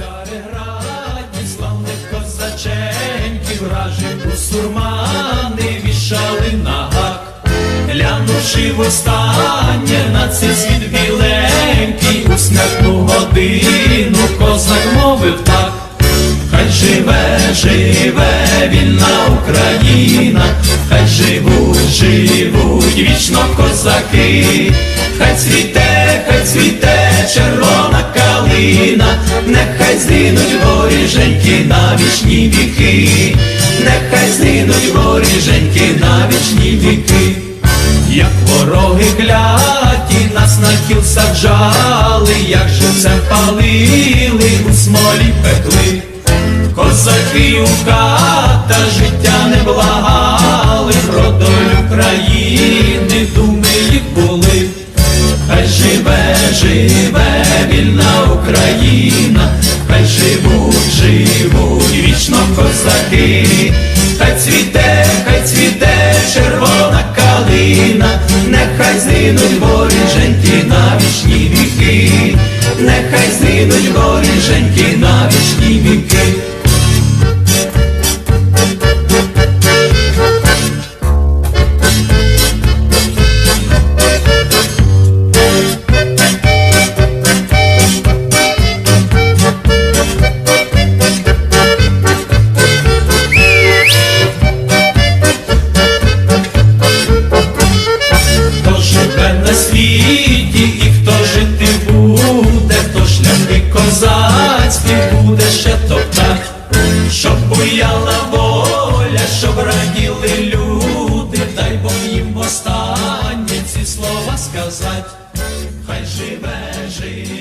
Цареграді славних козаченьків, вражих бусурмани вішали на гак, глянувши востаннє на цей світ біленький, у смертну годину козак мовив так. Хай живе, живе вільна Україна, хай живуть, живуть вічно козаки, хай цвіте, хай цвіте червона калина, нехай згинуть воріженьки на вічні віки, нехай згинуть воріженьки на вічні віки. Як вороги кляті нас на кіл саджали, як живцем палили, у смолі пекли, козаки у ката життя не благали, про долю країни думи їх були. Хай живе, живе Україна, хай живуть, живуть вічно козаки, хай цвіте, хай цвіте червона калина, нехай згинуть воріженьки на вічні віки, нехай згинуть воріженьки востаннє ці слова сказать, хай живе жить.